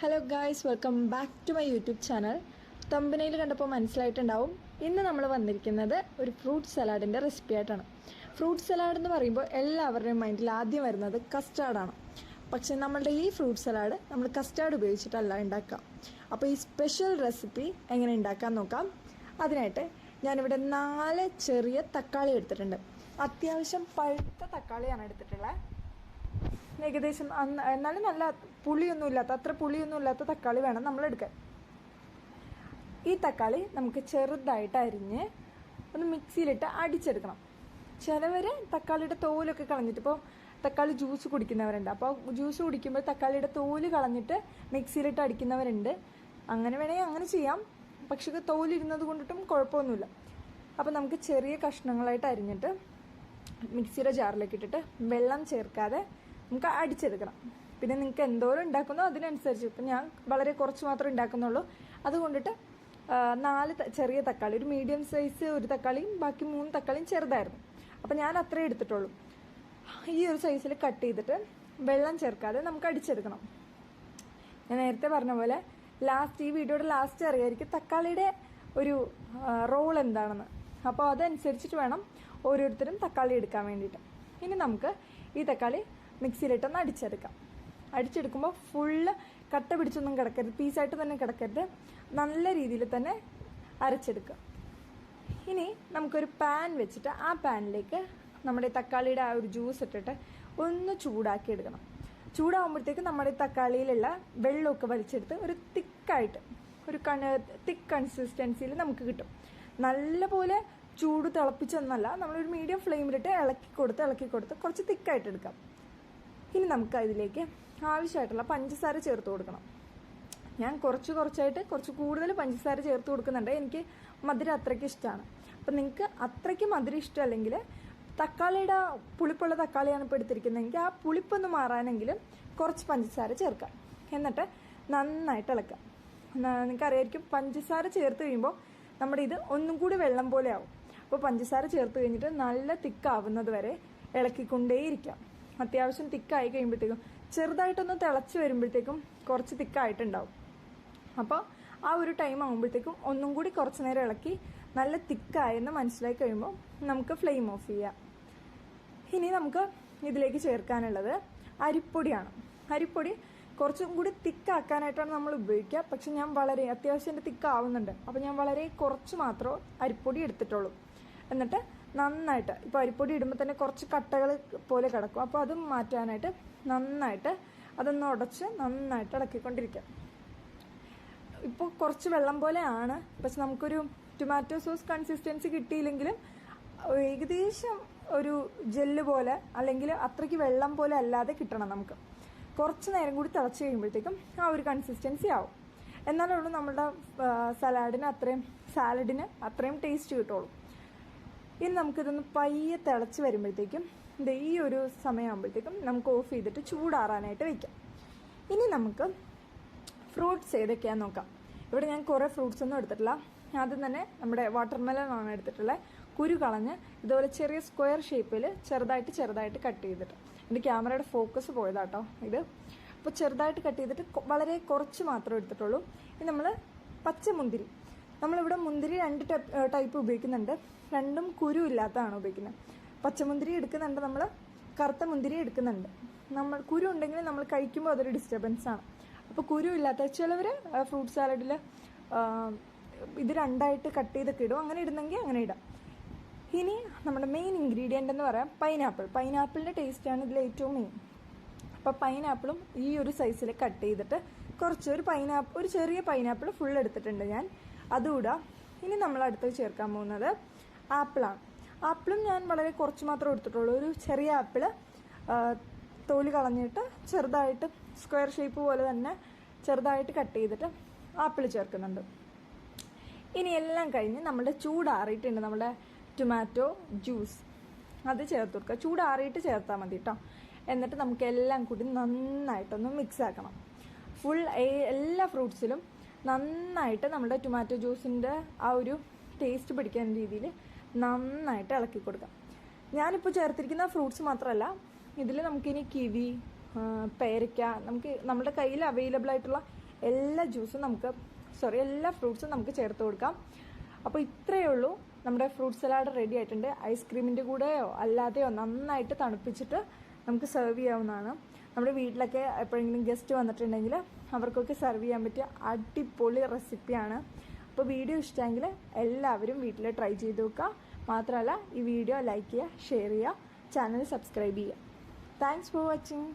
Hello guys welcome back to my YouTube channel തമ്പനയിൽ കണ്ടപ്പോൾ മനസ്സിലായിട്ടുണ്ടാവും ഇന്ന് നമ്മൾ വന്നിരിക്കുന്നത് ഒരു ഫ്രൂട്ട് സലാഡിന്റെ റെസിപ്പി ആയിട്ടാണ്. ഫ്രൂട്ട് സലാഡ് എന്ന് പറയുമ്പോൾ എല്ലാവരുടെയും മൈൻഡിൽ ആദ്യം വരുന്നത് കസ്റ്റാർഡാണ് പക്ഷേ നമ്മളുടെ ഈ ഫ്രൂട്ട് സലാഡ് നമ്മൾ കസ്റ്റാർഡ് ഉപയോഗിച്ചിട്ടല്ല ഉണ്ടാക്കുക. അപ്പോൾ ഈ സ്പെഷ്യൽ റെസിപ്പി എങ്ങനെ ഉണ്ടാക്കാൻ നോക്കാം? അതിനായിട്ട് ഞാനിവിടെ നാല് ചെറിയ തക്കാളി എടുത്തിട്ടുണ്ട്. അത്യാവശ്യം പഴുത്ത തക്കാളിയാണ് എടുത്തിട്ടുള്ളത്. ഏകദേശം എന്നാലും നല്ല പുളിയൊന്നും ഇല്ലാത്ത അത്ര പുളിയൊന്നും ഇല്ലാത്ത തക്കാളി വേണം നമ്മൾ എടുക്കാൻ ഈ തക്കാളി നമുക്ക് ചെറുതായിട്ട് അരിഞ്ഞ് ഒന്ന് മിക്സിയിലിട്ട് അടിച്ചെടുക്കണം. ചിലവർ തക്കാളിയുടെ തോലൊക്കെ കളഞ്ഞിട്ട് ഇപ്പോൾ തക്കാളി ജ്യൂസ് കുടിക്കുന്നവരുണ്ട്. അപ്പോൾ ജ്യൂസ് കുടിക്കുമ്പോൾ തക്കാളിയുടെ തോൽ കളഞ്ഞിട്ട് മിക്സിയിലിട്ട് അടിക്കുന്നവരുണ്ട്. അങ്ങനെ വേണമെങ്കിൽ അങ്ങനെ ചെയ്യാം. പക്ഷെ തോലിരുന്നത് കൊണ്ടിട്ടും കുഴപ്പമൊന്നുമില്ല. അപ്പോൾ നമുക്ക് ചെറിയ കഷ്ണങ്ങളായിട്ട് അരിഞ്ഞിട്ട് മിക്സിയുടെ ജാറിലേക്ക് ഇട്ടിട്ട് വെള്ളം ചേർക്കാതെ നമുക്ക് അടിച്ചെടുക്കണം. പിന്നെ നിങ്ങൾക്ക് എന്തോരം ഉണ്ടാക്കുന്നോ അതിനനുസരിച്ച്. ഇപ്പം ഞാൻ വളരെ കുറച്ച് മാത്രമേ ഉണ്ടാക്കുന്നുള്ളൂ. അതുകൊണ്ടിട്ട് നാല് ചെറിയ തക്കാളി ഒരു മീഡിയം സൈസ് ഒരു തക്കാളിയും ബാക്കി മൂന്ന് തക്കാളിയും ചെറുതായിരുന്നു. അപ്പം ഞാൻ അത്രേ എടുത്തിട്ടുള്ളൂ. ഈ ഒരു സൈസിൽ കട്ട് ചെയ്തിട്ട് വെള്ളം ചേർക്കാതെ നമുക്ക് അടിച്ചെടുക്കണം. ഞാൻ നേരത്തെ പറഞ്ഞ പോലെ ലാസ്റ്റ് ഈ വീഡിയോയുടെ ലാസ്റ്റ് അറിയായിരിക്കും തക്കാളിയുടെ ഒരു റോൾ എന്താണെന്ന്. അപ്പോൾ അതനുസരിച്ചിട്ട് വേണം ഓരോരുത്തരും തക്കാളി എടുക്കാൻ വേണ്ടിയിട്ട്. ഇനി നമുക്ക് ഈ തക്കാളി മിക്സിയിലിട്ടൊന്ന് അടിച്ചെടുക്കാം. അടിച്ചെടുക്കുമ്പോൾ ഫുള്ള് കട്ട പിടിച്ചൊന്നും കിടക്കരുത്. പീസായിട്ട് തന്നെ കിടക്കരുത്. നല്ല രീതിയിൽ തന്നെ അരച്ചെടുക്കുക. ഇനി നമുക്കൊരു പാൻ വെച്ചിട്ട് ആ പാനിലേക്ക് നമ്മുടെ തക്കാളിയുടെ ആ ഒരു ജ്യൂസ് ഇട്ടിട്ട് ഒന്ന് ചൂടാക്കി എടുക്കണം. ചൂടാകുമ്പോഴത്തേക്ക് നമ്മുടെ തക്കാളിയിലുള്ള വെള്ളമൊക്കെ വലിച്ചെടുത്ത് ഒരു തിക്കായിട്ട് ഒരു കണ് തിക്ക് കൺസിസ്റ്റൻസിയിൽ നമുക്ക് കിട്ടും. നല്ലപോലെ ചൂട് തിളപ്പിച്ചെന്നല്ല നമ്മളൊരു മീഡിയം ഫ്ലെയിമിലിട്ട് ഇളക്കി കൊടുത്ത് ഇളക്കി കൊടുത്ത് കുറച്ച് തിക്കായിട്ട് എടുക്കാം. ഇനി നമുക്ക് അതിലേക്ക് ആവശ്യമായിട്ടുള്ള പഞ്ചസാര ചേർത്ത് കൊടുക്കണം. ഞാൻ കുറച്ച് കുറച്ചായിട്ട് കുറച്ച് കൂടുതൽ പഞ്ചസാര ചേർത്ത് കൊടുക്കുന്നുണ്ട്. എനിക്ക് മധുരം അത്രയ്ക്ക് ഇഷ്ടമാണ്. അപ്പം നിങ്ങൾക്ക് അത്രയ്ക്ക് മധുരം ഇഷ്ടമല്ലെങ്കിൽ തക്കാളിയുടെ പുളിപ്പുള്ള തക്കാളിയാണ് ഇപ്പോൾ എടുത്തിരിക്കുന്നതെങ്കിൽ ആ പുളിപ്പൊന്ന് മാറാനെങ്കിലും കുറച്ച് പഞ്ചസാര ചേർക്കാം എന്നിട്ട് നന്നായിട്ട് ഇളക്കാം നിങ്ങൾക്കറിയായിരിക്കും പഞ്ചസാര ചേർത്ത് കഴിയുമ്പോൾ നമ്മുടെ ഇത് ഒന്നും കൂടി വെള്ളം പോലെ ആവും. അപ്പോൾ പഞ്ചസാര ചേർത്ത് കഴിഞ്ഞിട്ട് നല്ല തിക്കാവുന്നത് വരെ ഇളക്കിക്കൊണ്ടേയിരിക്കാം. അത്യാവശ്യം തിക്കായി കഴിയുമ്പോഴത്തേക്കും ചെറുതായിട്ടൊന്ന് തിളച്ച് വരുമ്പോഴത്തേക്കും കുറച്ച് തിക്കായിട്ടുണ്ടാവും. അപ്പോൾ ആ ഒരു ടൈം ആകുമ്പോഴത്തേക്കും ഒന്നും കൂടി കുറച്ച് നേരം ഇളക്കി നല്ല തിക്കായെന്ന് മനസ്സിലായി കഴിയുമ്പോൾ നമുക്ക് ഫ്ലെയിം ഓഫ് ചെയ്യാം. ഇനി നമുക്ക് ഇതിലേക്ക് ചേർക്കാനുള്ളത് അരിപ്പൊടിയാണ്. അരിപ്പൊടി കുറച്ചും കൂടി തിക്കാക്കാനായിട്ടാണ് നമ്മൾ ഉപയോഗിക്കുക. പക്ഷെ ഞാൻ വളരെ അത്യാവശ്യം എന്റെ തിക്കാവുന്നുണ്ട്. അപ്പോൾ ഞാൻ വളരെ കുറച്ച് മാത്രമേ അരിപ്പൊടി എടുത്തിട്ടുള്ളൂ. എന്നിട്ട് നന്നായിട്ട്. ഇപ്പോൾ അരിപ്പൊടി ഇടുമ്പോൾ തന്നെ കുറച്ച് കട്ടകൾ പോലെ കിടക്കും. അപ്പോൾ അത് മാറ്റാനായിട്ട് നന്നായിട്ട് അതൊന്ന് ഉടച്ച് നന്നായിട്ട് ഇളക്കിക്കൊണ്ടിരിക്കാം. ഇപ്പോൾ കുറച്ച് വെള്ളം പോലെയാണ് പക്ഷെ നമുക്കൊരു ടൊമാറ്റോ സോസ് കൺസിസ്റ്റൻസി കിട്ടിയില്ലെങ്കിലും ഏകദേശം ഒരു ജെല്ല് പോലെ അല്ലെങ്കിൽ അത്രയ്ക്ക് വെള്ളം പോലെ അല്ലാതെ കിട്ടണം നമുക്ക്. കുറച്ച് നേരം കൂടി തിളച്ച് കഴിയുമ്പോഴത്തേക്കും ആ ഒരു കൺസിസ്റ്റൻസി ആവും. എന്നാലുള്ളൂ നമ്മുടെ സലാഡിന് അത്രയും സാലഡിന് അത്രയും ടേസ്റ്റ് കിട്ടുള്ളൂ. ഇനി നമുക്കിതൊന്ന് പയ്യെ തിളച്ച് വരുമ്പോഴത്തേക്കും ഇത് ഈ ഒരു സമയമാകുമ്പോഴത്തേക്കും നമുക്ക് ഓഫ് ചെയ്തിട്ട് ചൂടാറാനായിട്ട് വയ്ക്കാം ഇനി നമുക്ക് ഫ്രൂട്ട്സ് ഏതൊക്കെയാന്ന് നോക്കാം. ഇവിടെ ഞാൻ കുറേ ഫ്രൂട്ട്സ് ഒന്നും എടുത്തിട്ടില്ല. ആദ്യം തന്നെ നമ്മുടെ വാട്ടർമെലൺ ആണ് എടുത്തിട്ടുള്ളത് കുരു കളഞ്ഞ് ഇതുപോലെ ചെറിയ സ്ക്വയർ ഷേപ്പിൽ ചെറുതായിട്ട് ചെറുതായിട്ട് കട്ട് ചെയ്തിട്ട്. എന്റെ ക്യാമറയുടെ ഫോക്കസ് പോയതാട്ടോ ഇത്. അപ്പോൾ ചെറുതായിട്ട് കട്ട് ചെയ്തിട്ട് വളരെ കുറച്ച് മാത്രമേ എടുത്തിട്ടുള്ളൂ. ഇനി നമ്മൾ പച്ചമുന്തിരി നമ്മളിവിടെ മുന്തിരി രണ്ട് ടൈപ്പ് ഉപയോഗിക്കുന്നുണ്ട്. രണ്ടും കുരു ഇല്ലാത്തതാണ് ഉപയോഗിക്കുന്നത്. പച്ചമുന്തിരി എടുക്കുന്നുണ്ട് നമ്മൾ കറുത്ത മുന്തിരി എടുക്കുന്നുണ്ട്. നമ്മൾ കുരു ഉണ്ടെങ്കിൽ നമ്മൾ കഴിക്കുമ്പോൾ അതൊരു ഡിസ്റ്റർബൻസ് ആണ്. അപ്പോൾ കുരു ഇല്ലാത്ത ചിലവർ ഫ്രൂട്ട് സാലഡിൽ ഇത് രണ്ടായിട്ട് കട്ട് ചെയ്തൊക്കെ ഇടും. അങ്ങനെ ഇടുന്നെങ്കിൽ അങ്ങനെ ഇടാം. ഇനി നമ്മുടെ മെയിൻ ഇൻഗ്രീഡിയന്റ് എന്ന് പറയാം പൈനാപ്പിൾ പൈനാപ്പിളിന്റെ ടേസ്റ്റാണ് ഇതിൽ ഏറ്റവും മെയിൻ അപ്പോൾ പൈനാപ്പിളും ഈ ഒരു സൈസിൽ കട്ട് ചെയ്തിട്ട് കുറച്ച് ഒരു പൈനാപ്പിൾ ഒരു ചെറിയ പൈനാപ്പിൾ ഫുൾ എടുത്തിട്ടുണ്ട് ഞാൻ. അതുകൂടാം. ഇനി നമ്മൾ അടുത്ത് ചേർക്കാൻ പോകുന്നത് ആപ്പിളാണ്. ആപ്പിളും ഞാൻ വളരെ കുറച്ച് മാത്രം എടുത്തിട്ടുള്ളൂ. ഒരു ചെറിയ ആപ്പിൾ തോൽ കളഞ്ഞിട്ട് ചെറുതായിട്ട് സ്ക്വയർ ഷേപ്പ് പോലെ തന്നെ ചെറുതായിട്ട് കട്ട് ചെയ്തിട്ട് ആപ്പിൾ ചേർക്കുന്നുണ്ട്. ഇനി എല്ലാം കഴിഞ്ഞ് നമ്മുടെ ചൂടാറിയിട്ടുണ്ട് നമ്മുടെ ടൊമാറ്റോ ജ്യൂസ് അത് ചേർത്ത് കൊടുക്കുക. ചൂടാറിയിട്ട് ചേർത്താൽ മതി കേട്ടോ എന്നിട്ട് നമുക്ക് എല്ലാം കൂടി നന്നായിട്ടൊന്ന് മിക്സ് ആക്കണം. ഫുൾ എല്ലാ ഫ്രൂട്ട്സിലും നന്നായിട്ട് നമ്മുടെ ടൊമാറ്റോ ജ്യൂസിന്റെ ആ ഒരു ടേസ്റ്റ് പിടിക്കാൻ രീതിയിൽ നന്നായിട്ട് ഇളക്കി കൊടുക്കാം. ഞാനിപ്പോൾ ചേർത്തിരിക്കുന്ന ഫ്രൂട്ട്സ് മാത്രമല്ല ഇതിൽ നമുക്കിനി കിവി പേരയ്ക്ക നമുക്ക് നമ്മുടെ കയ്യിൽ അവൈലബിൾ ആയിട്ടുള്ള എല്ലാ ജ്യൂസും നമുക്ക് സോറി എല്ലാ ഫ്രൂട്ട്സും നമുക്ക് ചേർത്ത് കൊടുക്കാം. അപ്പോൾ ഇത്രയേ ഉള്ളൂ. നമ്മുടെ ഫ്രൂട്ട് സലാഡ് റെഡി ആയിട്ടുണ്ട്. ഐസ്ക്രീമിന്റെ കൂടെയോ അല്ലാതെയോ നന്നായിട്ട് തണുപ്പിച്ചിട്ട് നമുക്ക് സെർവ് ചെയ്യാവുന്നതാണ്. നമ്മുടെ വീട്ടിലൊക്കെ എപ്പോഴെങ്കിലും ഗസ്റ്റ് വന്നിട്ടുണ്ടെങ്കിൽ അവർക്കൊക്കെ സെർവ് ചെയ്യാൻ പറ്റിയ അടിപൊളി റെസിപ്പിയാണ് അപ്പോൾ വീഡിയോ ഇഷ്ടമെങ്കിൽ എല്ലാവരും വീട്ടിൽ ട്രൈ ചെയ്ത് നോക്കുക. മാത്രമല്ല ഈ വീഡിയോ ലൈക്ക് ചെയ്യുക ഷെയർ ചെയ്യുക ചാനൽ സബ്സ്ക്രൈബ് ചെയ്യുക. Thanks for watching